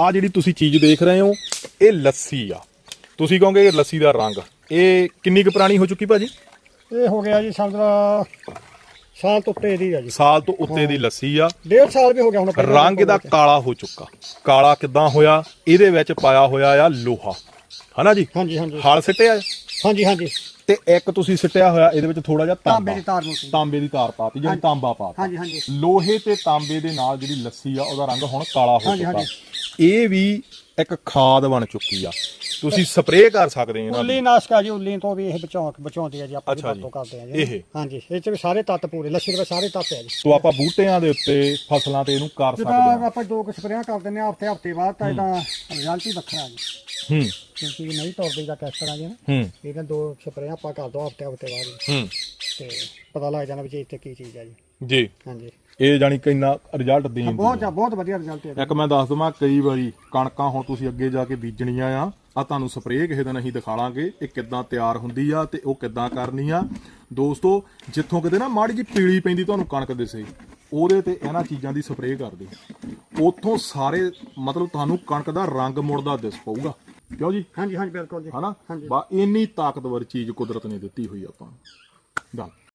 ਆ ਜਿਹੜੀ ਤੁਸੀਂ ਚੀਜ਼ ਦੇਖ ਰਹੇ ਹੋ ਇਹ ਲੱਸੀ ਆ। ਤੁਸੀਂ ਕਹੋਗੇ ਇਹ ਲੱਸੀ ਦਾ ਰੰਗ। ਇਹ ਕਿੰਨੀ ਕੁ ਪੁਰਾਣੀ ਹੋ ਚੁੱਕੀ ਭਾਜੀ? ਇਹ ਹੋ ਗਿਆ ਜੀ ਸਮਝ ਲਾ ਸਾਲ ਤੋਂ ਉੱਤੇ ਦੀ ਆ ਜੀ। ਸਾਲ ਤੋਂ ਉੱਤੇ ਦੀ ਲੱਸੀ ਆ। ਡੇਢ ਸਾਲ ਵੀ ਹੋ ਗਿਆ ਹੁਣ ਰੰਗ ਇਹਦਾ ਕਾਲਾ ਹੋ ਚੁੱਕਾ। ਕਾਲਾ ਕਿਦਾਂ ਹੋਇਆ? ਇਹਦੇ ਵਿੱਚ ਪਾਇਆ ਹੋਇਆ ਆ ਲੋਹਾ। ਹਨਾ ਜੀ? ਹਾਂਜੀ ਹਾਂਜੀ। ਹਲ ਸਿੱਟਿਆ। ਹਾਂਜੀ ਹਾਂਜੀ। ਤੇ ਇੱਕ ਤੁਸੀਂ ਸਿੱਟਿਆ ਹੋਇਆ ਇਹਦੇ ਵਿੱਚ ਥੋੜਾ ਜਿਹਾ ਤਾਂਬੇ। ਦੀ ਤਾਰ ਮੋਟੀ ਤਾਂਬੇ ਦੀ ਤਾਰ ਪਾਤੀ ਜਿਹੜੀ ਤਾਂਬਾ ਪਾਤਾ। ਹਾਂਜੀ ਹਾਂਜੀ। ਲੋਹੇ ਤੇ ਤਾਂਬੇ ਦੇ ਨਾਲ ਜਿਹੜੀ ਲੱਸੀ ਆ ਉਹਦਾ ਰੰਗ ਹੁਣ ਕਾਲਾ ਹੋ ਹਾਂਜੀ, ਚੁੱਕਾ। ਹਾਂਜੀ। ਇਹ ਵੀ ਇੱਕ ਖਾਦ ਬਣ ਚੁੱਕੀ ਆ। ਤੁਸੀਂ ਸਪਰੇਅ ਕਰ ਸਕਦੇ ਇਹਨਾਂ ਉੱਲੀ ਦੀ। ਨਾਸ਼ਕਾ ਜੀ ਉੱਲੀ ਤੋਂ ਵੀ ਇਹ ਬਚਾਉ ਬਚਾਉਂਦੀ ਆ ਜੀ ਆਪਾਂ ਅੱਛਾ ਜੀ। ਵਰਤੋਂ ਕਰਦੇ ਆ ਜੀ। ਇਹ? ਹਾਂਜੀ ਇਹ ਚ ਵੀ ਸਾਰੇ ਤੱਤ ਪੂਰੇ ਲੱਸੀ ਦੇ ਵਿੱਚ ਸਾਰੇ ਤੱਤ ਆ ਜੀ। ਸੋ ਆਪਾਂ ਬੂਟਿਆਂ ਦੇ ਉੱਤੇ ਫਸਲਾਂ ਤੇ ਇਹਨੂੰ ਕਰ ਸਕਦੇ ਹਾਂ ਆਪਾਂ ਦੋ ਕੁ ਸਪਰੇਆਂ ਕਰ ਦਿੰਦੇ ਆ ਹਫ਼ਤੇ ਹਫ਼ਤੇ ਬਾਅਦ ਤਾਂ ਇਹਦਾ ਰਿਜ਼ਲਟ ਹੀ ਵੱਖਰਾ ਆ ਜੀ। ਹੂੰ। ਕਿਉਂਕਿ ਇਹ ਨਹੀਂ ਤੁਰਦੀ ਦਾ ਕਿਸ ਤਰ੍ਹਾਂ ਜੀ ਨਾ। ਹੂੰ। ਇਹਨਾਂ ਦੋ ਸਪਰੇਆਂ ਆਪਾਂ ਕਰ ਦੋ ਹਫ਼ਤੇ ਹਫ਼ਤੇ ਬਾਅਦ ਹੀ, ਹੂੰ। ਤੇ ਪਤਾ ਲੱਗ ਜਾਣਾ ਵੀ ਤੇ ਕੀ ਚੀਜ਼ ਆ ਜੀ। ਜੀ। ਹਾਂਜੀ। ਇਹ ਜਾਨੀ ਕਿੰਨਾ ਰਿਜ਼ਲਟ ਦੇਣ ਬਹੁਤ ਬਹੁਤ ਵਧੀਆ ਰਿਜ਼ਲਟ ਹੈ। ਇੱਕ ਮੈਂ ਦੱਸ ਦਵਾਂ ਕਈ ਵਾਰੀ ਕਣਕਾਂ ਹੁਣ ਤੁਸੀਂ ਅੱਗੇ ਜਾ ਕੇ ਬੀਜਣੀਆਂ ਆ ਆ ਤੁਹਾਨੂੰ ਸਪਰੇਅ ਕਿਸੇ ਦਿਨ ਅਸੀਂ ਦਿਖਾ ਲਾਂਗੇ ਇਹ ਕਿੱਦਾਂ ਤਿਆਰ ਹੁੰਦੀ ਆ ਤੇ ਉਹ ਕਿੱਦਾਂ ਕਰਨੀ ਆ। ਦੋਸਤੋ ਜਿੱਥੋਂ ਕਿਤੇ ਨਾ ਮਾੜੀ ਜੀ ਪੀਲੀ ਪੈਂਦੀ ਤੁਹਾਨੂੰ ਕਣਕ ਦਿਸੇ ਉਹਦੇ ਤੇ ਇਹਨਾਂ ਚੀਜ਼ਾਂ ਦੀ ਸਪਰੇਅ ਕਰ ਦਿਓ। ਉੱਥੋਂ ਸਾਰੇ ਮਤਲਬ ਤੁਹਾਨੂੰ ਕਣਕ ਦਾ ਰੰਗ ਮੁੜਦਾ ਦਿਸ ਪਊਗਾ। ਕਿਉਂ ਜੀ? ਹਾਂਜੀ ਹਾਂਜੀ ਬਿਲਕੁਲ ਜੀ। ਹਨਾ? ਹਾਂਜੀ। ਬਾ ਇੰਨੀ ਤਾਕਤਵਰ ਚੀਜ਼ ਕੁਦਰਤ ਨੇ ਦਿੱਤੀ ਹੋਈ ਆਪਾਂ ਨੂੰ। ਗੱਲ